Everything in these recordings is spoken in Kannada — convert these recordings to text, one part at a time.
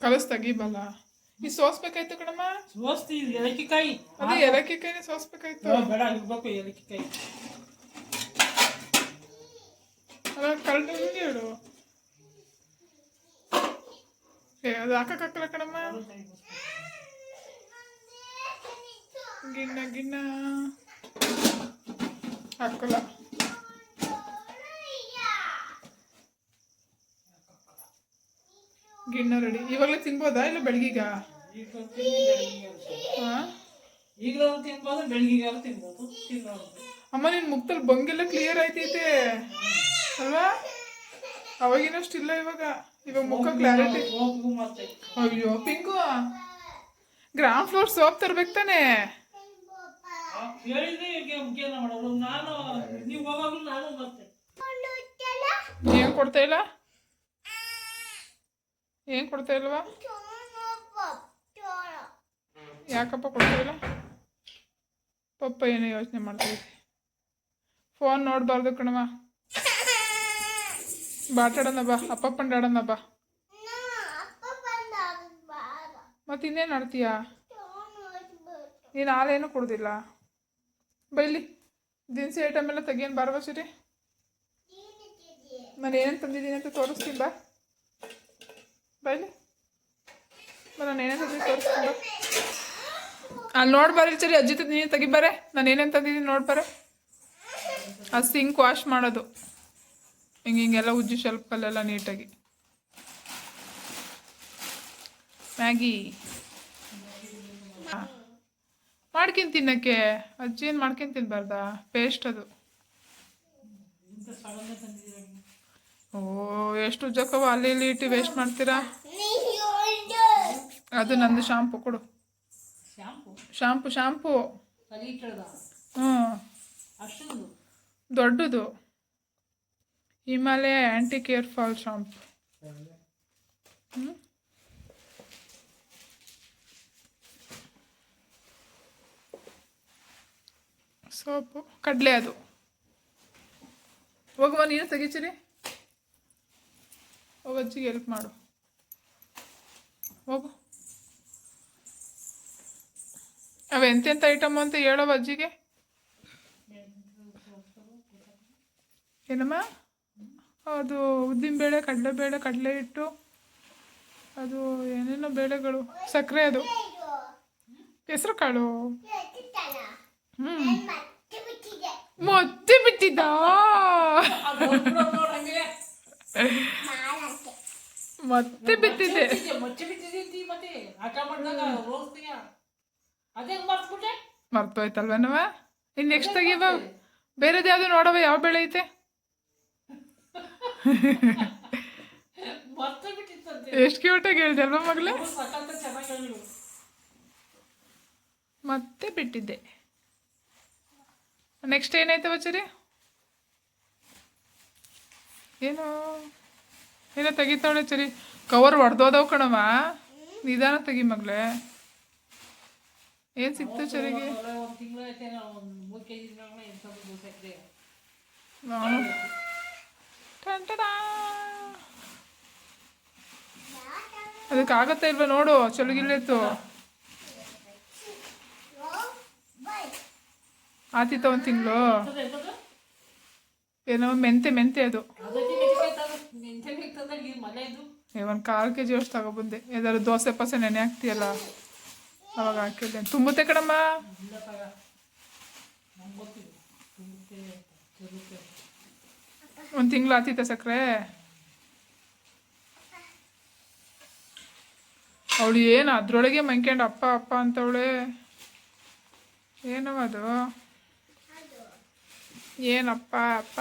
ಕಲಸ್ ತೆಗಿಬಲ್ಲ ಈ ಸೋಸ್ಬೇಕಾಯ್ತು ಕಣಮ್ಮ? ಸೋಸ್ತಿ ಏಲಕ್ಕಿಕಾಯಿ. ಅದೇ ಏಲಕ್ಕಿ ಕೈನೇ ಸೋಸ್ಬೇಕಾಯ್ತು ಹಾ, ಬೇಡ ಇರ್ಬೇಕು ಏಲಕ್ಕಿಕಾಯಿ. ಅಲ್ಲ ಕರೆಕ್ಟ್ ಹೇಳು. ಏ ಅದು ಹಾಕಕ್ಕಾಗಲ್ಲ ಕಣಮ್ಮ. ಗಿಣ್ಣ ಗಿಣ್ಣ ಹಾಕಲ್ಲ. ಗಿಣ್ಣ ರೆಡಿ. ಇವಾಗಲೇ ತಿನ್ಬೋದಾ ಇಲ್ಲ ಬೆಳಗಿಗ? ಈಗ ತಿಂದು ಬೆಳಗಿಗೆ ಅಷ್ಟೇ. ಹಾಂ? ಈಗಲೂ ತಿನ್ಬೋದು ಬೆಳಗಿಗೆ ತಿನ್ಬೋದು. ತಿನ್ನೋದು. ಅಮ್ಮ ನಿನ್ ಮುಖದಲ್ಲಿ ಬಂಗೆಲ್ಲ ಕ್ಲಿಯರ್ ಆಯ್ತೈತೆ. ಅಲ್ವಾ? ಅವಾಗಿನಷ್ಟು ಇಲ್ಲ ಇವಾಗ. ಇವಾಗ ಮುಖ ಕ್ಲಾರಿಟಿ ಅಯ್ಯೋ ಪಿಂಕು. ಗ್ರಾಮ್ ಫ್ಲೋರ್ ಸೋಪ್ ತರ್ಬೇಕು ತಾನೆ? ಏನ್ ಕೊಡ್ತಾ ಇಲ್ಲ? ಏನ್ ಕೊಡ್ತಾ ಇಲ್ವಾ ಯಾಕಪ್ಪ ಕೊಡ್ತಾ ಇಲ್ಲ ಪಪ್ಪ ಏನೋ ಯೋಚನೆ ಮಾಡ್ತೈತೆ ಫೋನ್ ನೋಡಬಾರ್ದು ಕಣವ ಬಾಟಾಡೋಣ ಬಾ ಅಪ್ಪ ಪಂಡಾಡೋಣ ಬಾ. ಮತ್ತೆ ಇನ್ನೇನು ಆಡ್ತೀಯಾ? ನೀನು ಹಾಲೇನು ಕೊಡೋದಿಲ್ಲ? ಬೈಲಿ ದಿನಸಿ ಐಟಮ್ ಎಲ್ಲ ತೆಗಿಯನ್ ಬಾರವ ಸರಿ ನಾನು ಏನೇನು ತಂದಿದ್ದೀನಿ ಅಂತ ತೋರಿಸ್ತೀನಿ, ಬಾ. ಬೈಲಿ ನಾನು ಏನೇನು ಬಾ. ಅಲ್ಲಿ ನೋಡ್ಬಾರಿ ಸರಿ ಅಜ್ಜಿ ನೀನು ತೆಗಿಬಾರೆ ನಾನು ಏನೇನು ತಂದಿದ್ದೀನಿ ನೋಡ್ಬಾರೆ ಅದು ಸಿಂಕ್ ವಾಶ್ ಮಾಡೋದು. ಹಿಂಗೆ, ಹಿಂಗೆಲ್ಲ ಉಜ್ಜಿ ಶೆಲ್ಫಲ್ಲೆಲ್ಲ ನೀಟಾಗಿ. ಮ್ಯಾಗಿ. ಮಾಡ್ಕೊಂಡು ತಿನ್ನೋಕ್ಕೆ? ಅಜ್ಜಿ ಏನು ಮಾಡ್ಕೊಂಡು ತಿನ್ಬಾರ್ದಾ? ಪೇಸ್ಟ್ ಅದು. ಓ ಎಷ್ಟು ಉಜ್ಜಕ್ಕವ ಅಲ್ಲಿ ಇಲ್ಲಿ ಇಟ್ಟು ವೇಸ್ಟ್ ಮಾಡ್ತೀರಾ? ಅದು ನಂದು ಶಾಂಪು ಕೊಡು. ಶಾಂಪು? ಶಾಂಪು ಹ್ಞೂ. ದೊಡ್ಡದು. Himalaya anti hair fall shampoo ಹ್ಞೂ. ಸೋಪು ಕಡಲೆ ಅದು. ಹೋಗುವ ನೀನು ತೆಗಿಚಿರಿ ಹೋಗು ಅಜ್ಜಿಗೆ ಹೆಲ್ಪ್ ಮಾಡು. ಹೋಗು. ಅವ ಎಂತೆಂಥ ಐಟಮ್ ಅಂತ ಹೇಳೋ ಅಜ್ಜಿಗೆ? ಏನಮ್ಮ? ಅದು ಉದ್ದಿನಬೇಳೆ ಕಡಲೆಬೇಳೆ ಕಡಲೆ ಹಿಟ್ಟು ಅದು ಏನೇನೋ ಬೇಳೆಗಳು. ಸಕ್ಕರೆ ಅದು. ಹೆಸರು ಕಾಳು. ಹ್ಞೂ ಮತ್ತೆ ಬಿಟ್ಟಿದ್ದ? ಅದೇ ಬಿತ್ತಿದೆ ಮರ್ತೋಯ್ತಲ್ವೇನವ ಇನ್ ನೆಕ್ಸ್ಟ್ ತೆಗಿವ ಬೇರೆದು ಯಾವ್ದು ನೋಡವ ಯಾವ ಬೆಳೆ ಐತೆ? ಎಷ್ಟು ಕ್ಯೂಟಾಗಿ ಹೇಳ್ದೆ ಅಲ್ವಾ ಮಗಳೇ? ಮತ್ತೆ ಬಿಟ್ಟಿದ್ದೆ ನೆಕ್ಸ್ಟ್ ಏನಾಯ್ತವ ಚರಿ ಏನೋ? ಏನೋ ತೆಗಿತಾಳೆ ಚರಿ. ಕವರ್ ಹೊಡೆದೋದವು ಕಣವ ನಿಧಾನ ತೆಗಿ ಮಗಳೇ. ಏನು ಸಿಕ್ತು ಚರಿಗೆ? ಅದಕ್ಕೆ ಆಗತ್ತೆ ಇಲ್ವ ನೋಡು ಚಲುಗಿಲ್ಲಿತ್ತು ಆತಿತ್ತ ಒಂದು ತಿಂಗಳು. ಏನೋ ಮೆಂತೆ ಮೆಂತೆ ಅದು ಅದಕ್ಕೆ ಮೆಣಸಿನ್ಕಾಯಿ ತಂದು ಮೆಣಸಿನ್ಕಾಯಿ ತಂದಾಗ ಈ ಮನೆಯದು ಒಂದು ಕಾಲು ಕೆ ಜಿ ಅಷ್ಟು ತಗೊಬಂದೆ. ಯಾವ್ದಾದ್ರು ದೋಸೆ, ಪಸೆ ನೆನೆ ಹಾಕ್ತೀಯಲ್ಲ, ಅವಾಗ ಹಾಕಿದ್ದೆ. ತುಂಬುತ್ತೆ ಕಡಮ್ಮ ಒಂದು ತಿಂಗಳು ಆತೀತ ಸಕ್ಕರೆ ಅವಳು ಏನು ಅದ್ರೊಳಗೆ ಮಂಕ್ಯಂಡು ಅಪ್ಪ ಅಪ್ಪ ಅಂತವಳೆ? ಏನವ ಅದು? ಏನಪ್ಪ, ಅಪ್ಪ?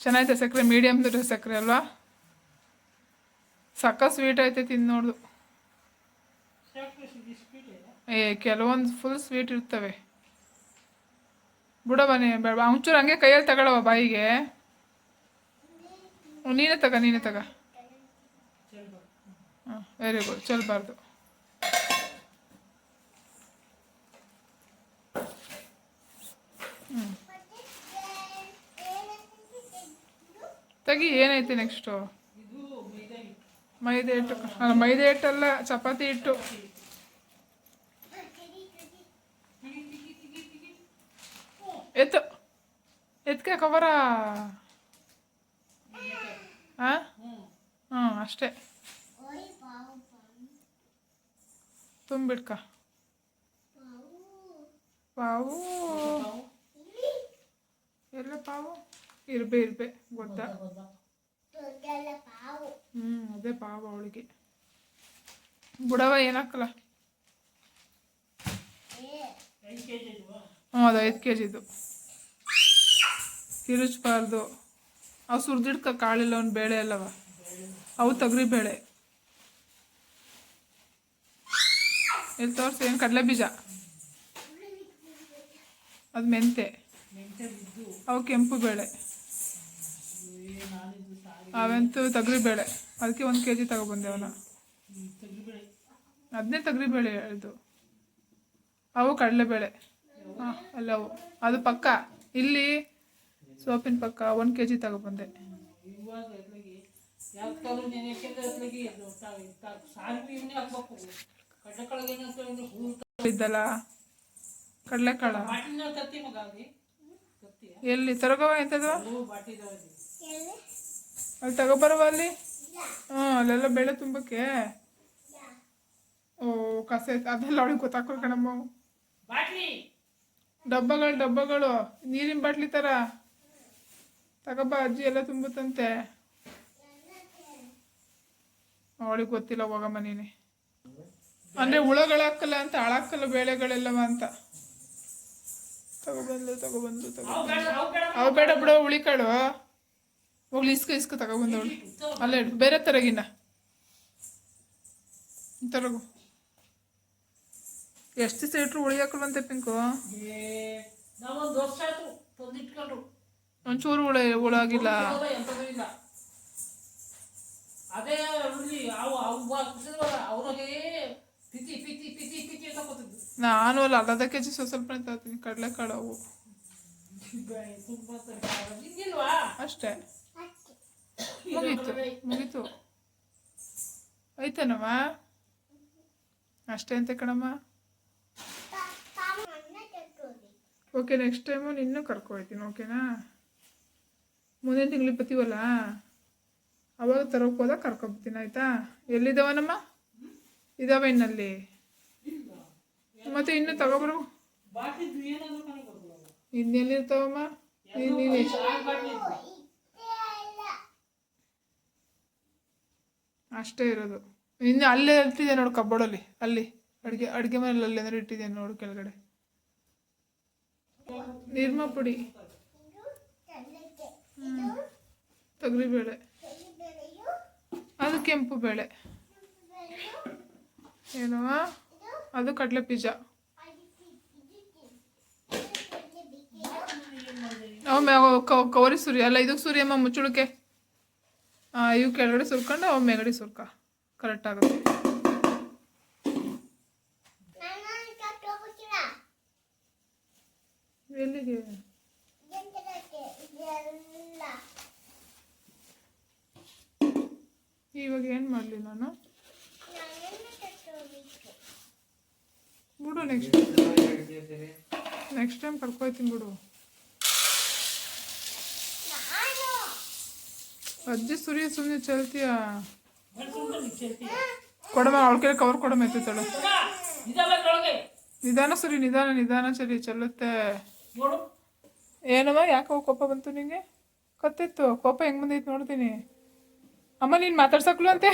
ಚೆನ್ನಾಗೈತೆ ಸಕ್ಕರೆ ಮೀಡಿಯಮ್ ಸಕ್ಕರೆ ಅಲ್ವಾ? ಸಕ್ಕ ಸ್ವೀಟ್ ಐತೆ ತಿಂದು ನೋಡ್ದು ಏ, ಕೆಲವೊಂದು ಫುಲ್ ಸ್ವೀಟ್ ಇರ್ತವೆ. ಬಿಡ ಬನ್ನಿ, ಬೇಡ ಒಂಚೂರು ಹಂಗೆ ಕೈಯಲ್ಲಿ ತಗೊಳವ ಬಾಯಿಗೆ. ನೀನೇ ತಗ ನೀನೇ ತಗ. ಹಾಂ ವೆರಿ ಗುಡ್ ಚೆಲ್ಬಾರ್ದು ಏನೈತೆ ನೆಕ್ಸ್ಟು? ಇದು ಮೈದಾ ಹಿಟ್ಟು ಮೈದೆ ಹಿಟ್ಟು ಅಲ್ಲ ಮೈದೆ ಹಿಟ್ಟಲ್ಲ ಚಪಾತಿ ಹಿಟ್ಟು. ಎತ್ತು. ಎತ್ಕೆ ಕವರ ಹಾಂ ಹ್ಞೂ ಅಷ್ಟೇ. ತುಂಬಿಡ್ಕ. ಪಾವು. ಎಲ್ಲ ಪಾವು? ಇರ್ಬೆ ಇರ್ಬೆ ಗೊತ್ತಾ. ಹ್ಞೂ ಅದೇ ಪಾವು ಅವಳಿಗೆ. ಬುಡವ ಏನಾಕಲ್ಲ? ಹ್ಞೂ ಅದು ಐದು ಕೆ ಜಿದು ತಿರುಚ್ಬಾರ್ದು. ಅವು ಸುರಿದಿಡ್ಕ ಕಾಳಿಲ್ಲ, ಅವ್ನು ಬೇಳೆ ಅಲ್ಲವ. ಅವು ತೊಗರಿ ಬೇಳೆ. ಎಲ್ಲಿ ತೋರಿಸಿ, ಏನು ಕಡಲೆ ಬೀಜ? ಅದು ಮೆಂತೆ ಅವು ಕೆಂಪು ಬೇಳೆ. ಅವಂತೂ ತೊಗರಿ ಬೇಳೆ ಅದಕ್ಕೆ ಒಂದು ಕೆ ಜಿ ತಗೊಬಂದೆ ಅವನ ಅದನ್ನೇ ತೊಗರಿ ಬೇಳೆ ಇದು. ಅವು ಕಡಲೆಬೇಳೆ. ಹಾಂ ಅಲ್ಲವು ಅದು ಪಕ್ಕ. ಇಲ್ಲಿ ಸೋಪಿನ ಪಕ್ಕ ಒಂದು ಕೆ ಜಿ ತಗೊಬಂದೆ. ಇದ್ದಲ್ಲ. ಕಡಲೆಕಾಳ. ಎಲ್ಲಿ? ತರಗವ ಎಂಥದ್ದು ಅಲ್ಲಿ ತಗೋಬರವ ಅಲ್ಲಿ? ಹಾಂ ಅಲ್ಲೆಲ್ಲ ಬೇಳೆ ತುಂಬಕ್ಕೆ? ಓ ಕಸ ಅದೆಲ್ಲ ಅವಳಿಗೆ ಗೊತ್ತಾಕೋ ಕಣಮ್ಮ. ಡಬ್ಬಗಳು ಡಬ್ಬಗಳು ನೀರಿನ ಬಾಟ್ಲಿ ಥರ ತಗೋಬ ಅಜ್ಜಿ ಎಲ್ಲ ತುಂಬುತ್ತಂತೆ. ಅವಳಿಗೆ ಗೊತ್ತಿಲ್ಲ ಹೋಗ ನೀನೆ. ಅಂದರೆ ಹುಳಗಳು ಹಾಕಲ್ಲ ಅಂತ ಹಾಳಾಕಲ್ಲ ಬೇಳೆಗಳೆಲ್ಲವ ಅಂತ. ತಗೊಬಂದು ತಗೊಬಂದು ತಗೋ ಅವು ಬೇಡ ಬಿಡೋ ಉಳಿಕಾಳು ಹೋಗ್ಲಿ ಇಸ್ಕ ಇಸ್ಕ ತಗೊಬಂದವಳು ಅಲ್ಲೇ ಬೇರೆ ತರಗಿನ ತರಗು. ಎಷ್ಟು ದಿವಸ ಇಟ್ರು ಉಳಿ ಅಂತ ಪಿಂಕು ಒಂಚೂರು ಉಳ ಉಳಾಗಿಲ್ಲ ಅದೇ ನಾನು ಅಲ್ಲ ಅರ್ಧ ಕೆ ಜಿ ಸ್ವಲ್ಪ ತರ್ತೀನಿ ಕಡಲೆಕಾಳು ಅವು. ಅಷ್ಟೇ. ಮುಗೀತು ಮುಗೀತು. ಐತನಮ್ಮ ಅಷ್ಟೇ ಅಂತ ಕಣಮ್ಮ. ಓಕೆ ನೆಕ್ಸ್ಟ್ ಟೈಮು ನಿನ್ನೂ ಕರ್ಕೊ ಹೋಗ್ತೀನಿ ಓಕೆನಾ ಮುಂದಿನ ತಿಂಗ್ಳಿಗೆ ಬರ್ತೀವಲ್ಲ? ಅವಾಗ ತರೋಕೆ ಹೋದಾಗ ಕರ್ಕೊಬತ್ತೀನಿ ಆಯಿತಾ? ಎಲ್ಲಿದ್ದಾವನಮ್ಮ ಇದಾವೆ ಇನ್ನಲ್ಲಿ ಮತ್ತೆ ಇನ್ನು ತಗೋಬರು? ಇನ್ನೆಲ್ಲಿರ್ತಾವಮ್ಮ ನೀನು ನೀನು ಎಷ್ಟು ಅಷ್ಟೇ ಇರೋದು. ಇನ್ನು ಅಲ್ಲೇ ಇರ್ತಿದೆ ನೋಡು ಕಬೋರ್ಡಲ್ಲಿ, ಅಲ್ಲಿ. ಅಡುಗೆ ಅಡುಗೆ ಮನೇಲಿ ಅಲ್ಲಿ ಏನಾದ್ರು ಇಟ್ಟಿದ್ದೇನೆ ನೋಡು ಕೆಳಗಡೆ. ನಿರ್ಮಾ ಪುಡಿ. ತೊಗರಿಬೇಳೆ. ಅದು ಕೆಂಪು ಬೇಳೆ. ಏನೋ? ಅದು ಕಡಲೆ ಬೀಜ. ಕವರಿ ಸುರಿ ಅಲ್ಲ ಇದಕ್ಕೆ ಸೂರ್ಯಮ್ಮ ಮುಚ್ಚುಳಕ್ಕೆ. ಇವು ಕೆಳಗಡೆ ಸುರ್ಕೊಂಡು, ಅವು ಮೇಗಡೆ ಸುರ್ಕ. ಕರೆಕ್ಟ್ ಆಗುತ್ತೆ. ಎಲ್ಲಿಗೆ? ಇವಾಗ ಏನು ಮಾಡಲಿ ನಾನು? ಬಿಡು ನೆಕ್ಸ್ಟ್ ನೆಕ್ಸ್ಟ್ ಟೈಮ್ ಕರ್ಕೊಯ್ತೀನಿ ಬಿಡು. ಅಜ್ಜಿ ಸುರಿ ಸುಮ್ಮನೆ ಚಲ್ತೀಯ? ಕೊಡಮ ಕೊಡಮ್ಮ ಅವಳ ಕೈ ಕವರ್ ಕೊಡಮ ಅದ್ರೊಳಗೆ ನಿಧಾನ ಸುರಿ ನಿಧಾನ ನಿಧಾನ ಸರಿ ಚೆಲ್ಲುತ್ತೆ. ಏನವ ಏನಮ್ಮ ಯಾಕೆ ಕೋಪ ಬಂತು ನಿಂಗೆ? ಕತ್ತಿತ್ತು ಕೋಪ ಹೆಂಗ್ ಬಂದೈತೆ ನೋಡ್ತೀನಿ. ಅಮ್ಮ ನೀನು ಮಾತಾಡ್ಸಕ್ಲು ಅಂತೆ?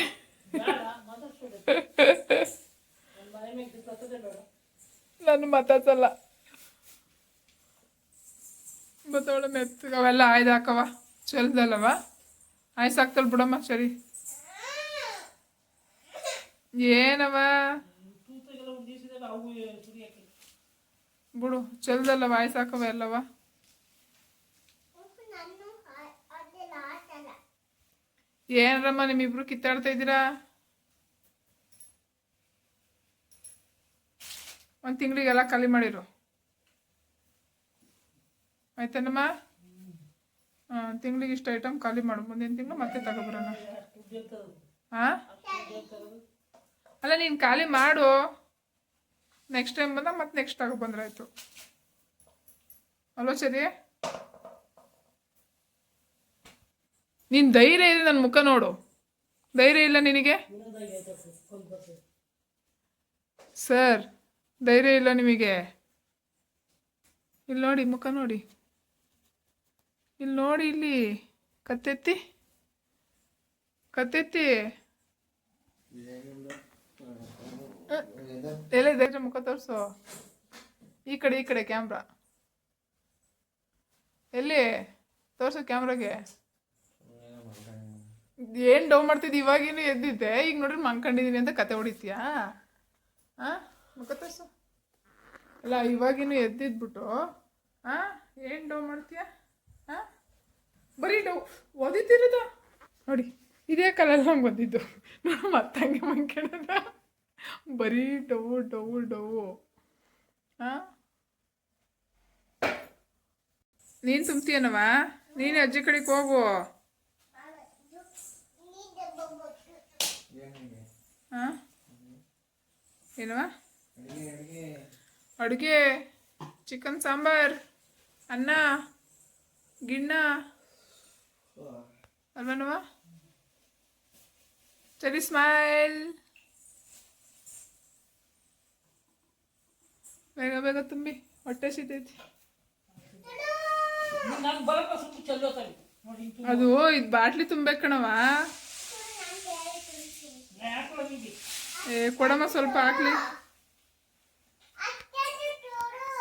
ನಾನು ಮಾತಾಡ್ಸಲ್ಲ. ಬತ್ತವಳ ಮೆತ್ತಗೆ ಅವೆಲ್ಲ ಆಯ್ದು ಹಾಕವ ಚೆಲ್ದಲ್ಲವ ಆಯ್ಸ್ ಹಾಕ್ತಲ್ ಬಿಡಮ್ಮ, ಸರಿ. ಏನವ? ಬಿಡು, ಚಲ್ದಲ್ಲವ, ಆಯ್ಸ್ ಹಾಕವ ಎಲ್ಲವ. ಏನರಮ್ಮ, ನಿಮ್ಮಿಬ್ರು ಕಿತ್ತಾಡ್ತಾ ಇದ್ದೀರಾ? ಒಂದು ತಿಂಗಳಿಗೆಲ್ಲ ಖಾಲಿ ಮಾಡಿರು. ಆಯ್ತೇನಮ್ಮ? ತಿಂಗಳಿಗೆ ಇಷ್ಟು ಐಟಮ್ ಖಾಲಿ ಮಾಡು. ಮುಂದಿನ ತಿಂಗಳು ಮತ್ತೆ ತಗೊಬರೋಣ. ಹಾಂ ಅಲ್ಲ, ನೀನು ಖಾಲಿ ಮಾಡು. ನೆಕ್ಸ್ಟ್ ಟೈಮ್ ಬಂದಾಗ ಮತ್ತೆ ನೆಕ್ಸ್ಟ್ ತಗೊಬಂದ್ರಾಯ್ತು ಅಲ್ವ ಸರಿ? ನೀನು ಧೈರ್ಯ ಇದೆ ನನ್ನ ಮುಖ ನೋಡು. ಧೈರ್ಯ ಇಲ್ಲ ನಿನಗೆ? ಆಯ್ತು ಸರ್ ಧೈರ್ಯ ಇಲ್ಲ ನಿಮಗೆ. ಇಲ್ಲಿ ನೋಡಿ, ಮುಖ ನೋಡಿ. ಇಲ್ಲಿ ನೋಡಿ, ಇಲ್ಲಿ ಕತ್ತೆತ್ತಿ ಕತ್ತೆತ್ತಿ. ಎಲ್ಲ ಧೈರ್ಯ ಮುಖ ತೋರಿಸು. ಈ ಕಡೆ ಈ ಕಡೆ ಕ್ಯಾಮ್ರಾ. ಎಲ್ಲಿ? ತೋರಿಸು ಕ್ಯಾಮ್ರಾಗೆ. ಏನು ಡೌ ಮಾಡ್ತಿದ್ದೆ? ಇವಾಗೇನು ಎದ್ದಿದ್ದೆ. ಈಗ ನೋಡ್ರಿ ಮಂಕೊಂಡಿದೀನಿ ಅಂತ ಕತೆ ಹೊಡಿತೀಯಾ? ಹಾಂ ಮುಖ ತೋರಿಸು. ಅಲ್ಲ ಇವಾಗಿನೂ ಎದ್ದಿದ್ಬಿಟ್ಟು ಹಾಂ ಏನು ಡೌ ಮಾಡ್ತೀಯ? ಬರೀ ಡೌ ಓದಿತಿರೋದ ನೋಡಿ, ಇದೇ ಕಲರ್ ನಂಗೆ ಬಂದಿದ್ದು. ನಾನು ಮತ್ತಂಗೆ ಮಂಕೇಳದ ಬರೀ ಡೌ ಡೌ ಡೌ. ಹಾಂ ನೀನು ತುಂಬ್ತೀಯನವ ನೀನು ಅಜ್ಜಿ ಕಡೆಗೆ ಹೋಗು. ಹಾಂ ಏನವ? ಅಡುಗೆ, ಚಿಕನ್ ಸಾಂಬಾರ್, ಅನ್ನ, ಗಿಣ್ಣ. ಅಲ್ವನವ ಸರಿ ಸ್ಮೈಲ್ ಬೇಗ ಬೇಗ ತುಂಬಿ ಹೊಟ್ಟೆ ನೋಡಿ ಅದು ಇದು ಬಾಟ್ಲಿ ತುಂಬೇಕು ಕಣವ ಏ ಕೊಡಮ್ಮ ಸ್ವಲ್ಪ ಹಾಕ್ಲಿ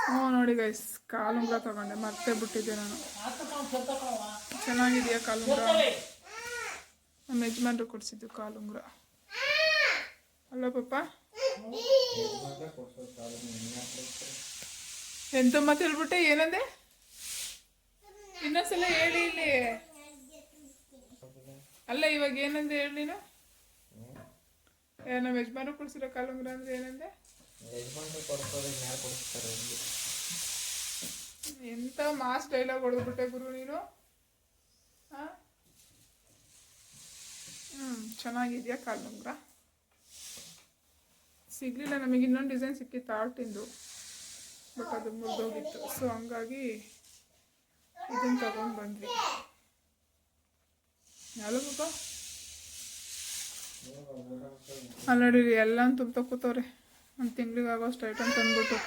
ಹ್ಞೂ ನೋಡಿ ಗೈಸ್ ಕಾಲುಂಗ್ರ ತಗೊಂಡೆ ಮತ್ತೆ ಬಿಟ್ಟಿದ್ದೆ ನಾನು ಚೆನ್ನಾಗಿದೆಯಾ ಕಾಲುಂಗ್ರ? ನಮ್ಮ ಯಜಮಾನ್ರು ಕೊಡಿಸಿದ್ದು ಕಾಲುಂಗ್ರ. ಅಲ್ಲ ಪಪ್ಪ? ಎಂತ ಮತ್ತೆ ಹೇಳ್ಬಿಟ್ಟೆ? ಏನಂದೆ? ಇನ್ನೊಂದ್ಸಲ ಹೇಳಿ ಇಲ್ಲಿ. ಅಲ್ಲ, ಇವಾಗ ಏನಂದೆ ಹೇಳಿ ನೀನು? ನಮ್ಮ ಯಜಮಾನ್ರು ಕೊಡ್ಸಿರೋ ಕಾಲುಂಗ್ರ ಅಂದ್ರೆ ಏನಂದೆ? ಎಂತ ಮಾಸ್ ಡೈಲಾಗ್ ಹೊಡೆದ್ಬಿಟ್ಟೆ ಗುರು ನೀನು? ಹ್ಞೂ ಚೆನ್ನಾಗಿದೆಯಾ ಕಾಲುಂಗ್ರ ಸಿಗಲಿಲ್ಲ, ನಮಗೆ ಇನ್ನೊಂದು ಡಿಸೈನ್ ಸಿಕ್ಕಿತ್ತು ಆರ್ಟಿಂದು ಬಟ್ ಅದು ಮುರಿದೋಗಿತ್ತು. ಸೊ ಹಂಗಾಗಿ ಇದನ್ನು ತಗೊಂಡು ಬಂದ್ವಿ. ಯಾವ್ದು ಪಾಪ? ಅಲ್ಲಿ ನೋಡಿ ಎಲ್ಲ ತುಂಬ ಕೂತವ್ರೆ. ಒಂದು ತಿಂಗ್ಳಿಗೆ ಆಗೋಷ್ಟು ಐಟಮ್ ತಂದ್ಬಿಟ್ಟು.